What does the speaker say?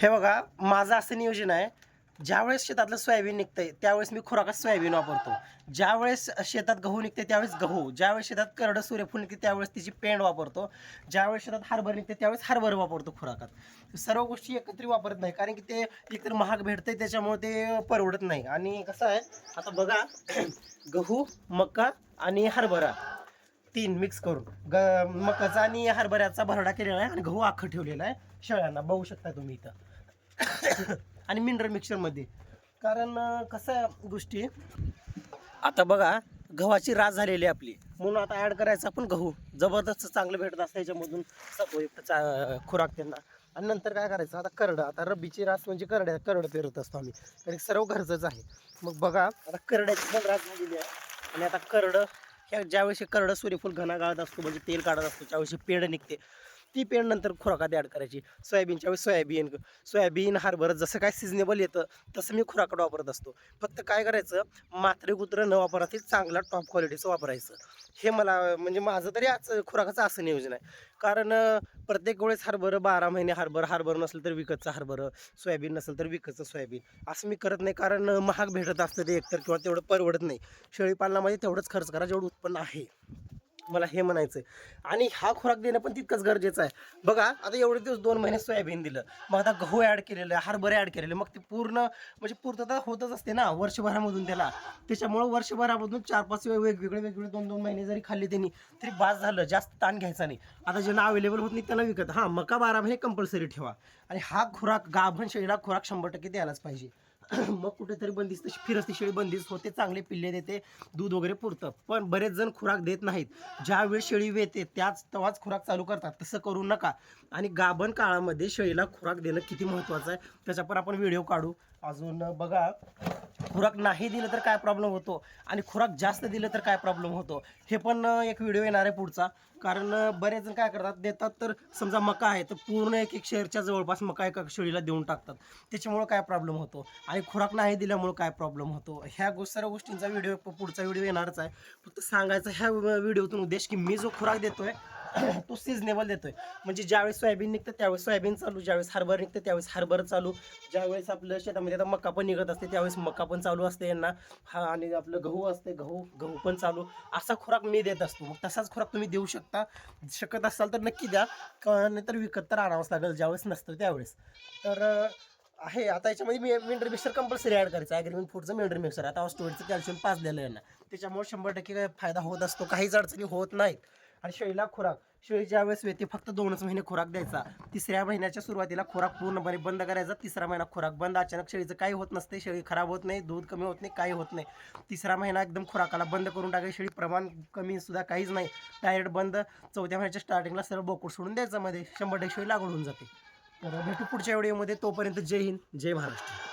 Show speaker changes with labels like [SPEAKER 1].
[SPEAKER 1] हे बघा माझं असं नियोजन आहे ज्यावेळेस शेतातलं सोयाबीन निघतंय त्यावेळेस मी खुराकात सोयाबीन वापरतो. ज्यावेळेस शेतात गहू निघते त्यावेळेस गहू. ज्यावेळेस शेतात करडं सूर्यफूल निघते त्यावेळेस तिची पेंड वापरतो. ज्यावेळेस शेतात हरभर निघते त्यावेळेस हरभर वापरतो खुराकात. सर्व गोष्टी एकत्रित वापरत नाही कारण की ते एकतर महाग भेटतंय त्याच्यामुळे ते परवडत नाही. आणि कसं आहे आता बघा गहू मका आणि हरभरा तीन मिक्स करून. ग मकाचा आणि हरभऱ्याचा भरडा केलेला आहे आणि गहू आखं ठेवलेला आहे. शेळ्यांना बघू शकता तुम्ही इथं. आणि मिनरल मिक्सरमध्ये कारण कसं आहे गोष्टी आता बघा गव्हाची रास झालेली आहे आपली. म्हणून आता ॲड करायचं आपण गहू. जबरदस्त चांगलं भेटत असतं याच्यामधून चा खुराक त्यांना. आणि नंतर काय करायचं आता करडं. आता रब्बीची रास म्हणजे करड्या करडं पेरत असतो आम्ही. कारण सर्व घरचंच आहे. मग बघा आता करड्याची पण रास झालेली आहे. आणि आता करडं ह्या ज्यावेळेस करडं सूर्यफूल घना गाळत असतो म्हणजे तेल काढत असतो त्यावेळेस हे पेंड निघते. ती पेंड नंतर खुराकात ॲड करायची. सोयाबीनच्या वेळेस सोयाबीन सोयाबीन हरभरा जसं काय सिजनेबल येतं तसं मी खुराकात वापरत असतो. फक्त काय करायचं मात्रे कुत्र न वापरातील चांगला टॉप क्वालिटीचं वापरायचं. हे मला म्हणजे माझं तरी आज खुराकाचं असं नियोजन आहे. कारण प्रत्येक वेळेस हरभरं बारा महिने हरभर हरभर नसेल तर विकतचं हरभरं सोयाबीन नसेल तर विकतचं सोयाबीन. असं मी करत नाही कारण महाग भेटत असतं ते एकतर किंवा तेवढं परवडत नाही. शेळीपालनामध्ये तेवढंच खर्च करा जेवढं उत्पन्न आहे. मला हे म्हणायचं आहे आणि हा खुराक देणं पण तितकंच गरजेचं आहे. बघा आता एवढे दिवस दोन महिने सोयाबीन दिलं. मग आता गहू ॲड केलेलं आहे हरभरे ॲड केलेले. मग ते पूर्ण म्हणजे पूर्तता होतच असते ना वर्षभरामधून त्याला. त्याच्यामुळं वर्षभरामधून चार पाच वेगवेगळे वेगवेगळे दोन दोन महिने जरी खाल्ले त्यांनी तरी बास झालं जास्त ताण घ्यायचा नाही. आता ज्यांना अवेलेबल होत नाही त्यांना विकत. हां मका बारा महिने कंपल्सरी ठेवा. आणि हा खुराक गाभण शेळीला खुराक शंभर टक्के द्यायलाच पाहिजे. मग कुठेतरी बंदिस्त फिरस्ती शेळी बंदिस्त होते चांगले पिल्ले देते दूध वगैरे पुरतं. पण बरेच जण खुराक देत नाहीत. ज्यावेळी शेळी वेते त्याच तेव्हाच खुराक चालू करतात. तसं करू नका. आणि गाभण काळामध्ये शेळीला खुराक देणं किती महत्त्वाचं आहे त्याच्यावर आपण व्हिडिओ काढू. अजून बघा. खुराक नाही दिलं तर काय प्रॉब्लेम होतो? आणि खुराक जास्त दिलं तर काय प्रॉब्लेम होतो? हे पण एक व्हिडिओ येणार आहे पुढचा. कारण बरेच जण काय करतात देतात तर समजा मका आहे तर पूर्ण एक एक शेअरच्या जवळपास मका एका शेळीला देऊन टाकतात. त्याच्यामुळं काय प्रॉब्लेम होतो? आणि खुराक नाही दिल्यामुळं काय प्रॉब्लेम होतो? ह्या गो सर्व गोष्टींचा व्हिडिओ पुढचा व्हिडिओ येणारच आहे. फक्त सांगायचा ह्या व्हिडिओतून उद्देश की मी जो खुराक देतो आहे तो सिजनेबल देतोय. म्हणजे ज्यावेळेस सोयाबीन निघतं त्यावेळेस सोयाबीन चालू ज्यावेळेस हरभर निघतं त्यावेळेस हरभर चालू. ज्यावेळेस आपलं शेतामध्ये आता मका पण निघत असते त्यावेळेस मका पण चालू असते यांना. हा आणि आपलं गहू असते गहू गहू पण चालू. असा खुराक मी देत असतो. मग तसाच खुराक तुम्ही देऊ शकता. शकत असाल तर नक्की द्या. नाहीतर विकत तर आणावंच लागेल ज्यावेळेस नसतं त्यावेळेस. तर आहे आता याच्यामध्ये मी मिनरल मिक्सर कंपल्सरी ॲड करायचं ॲग्रीमेंट फूडचं मिनरल मिक्सर. आता स्टोरेजचं कॅल्शियम पाच दिलं आहे ना. त्याच्यामुळे शंभर टक्के फायदा होत असतो. काहीच अडचणी होत नाहीत. आणि शेळीला खुराक. शेळीच्या वेळेस व्यक्ती फक्त दोनच महिने खुराक द्यायचा. तिसऱ्या महिन्याच्या सुरुवातीला खुराक पूर्णपणे बंद करायचा. तिसरा महिना खुराक बंद. अचानक शेळीचं काही होत नसते. शेळी खराब होत नाही. दूध कमी होत नाही. काही होत नाही. तिसरा महिना एकदम खुराकाला बंद करून टाकायची. शेळी प्रमाण कमी सुद्धा काहीच नाही. डायरेक्ट बंद. चौथ्या महिन्याच्या स्टार्टिंगला सर्व बोकड सोडून द्यायचं मध्ये. शंभर टक्के शेळी लागवड होऊन जाते. तर भेटू पुढच्या व्हिडिओमध्ये तोपर्यंत जय हिंद. जय महाराष्ट्र.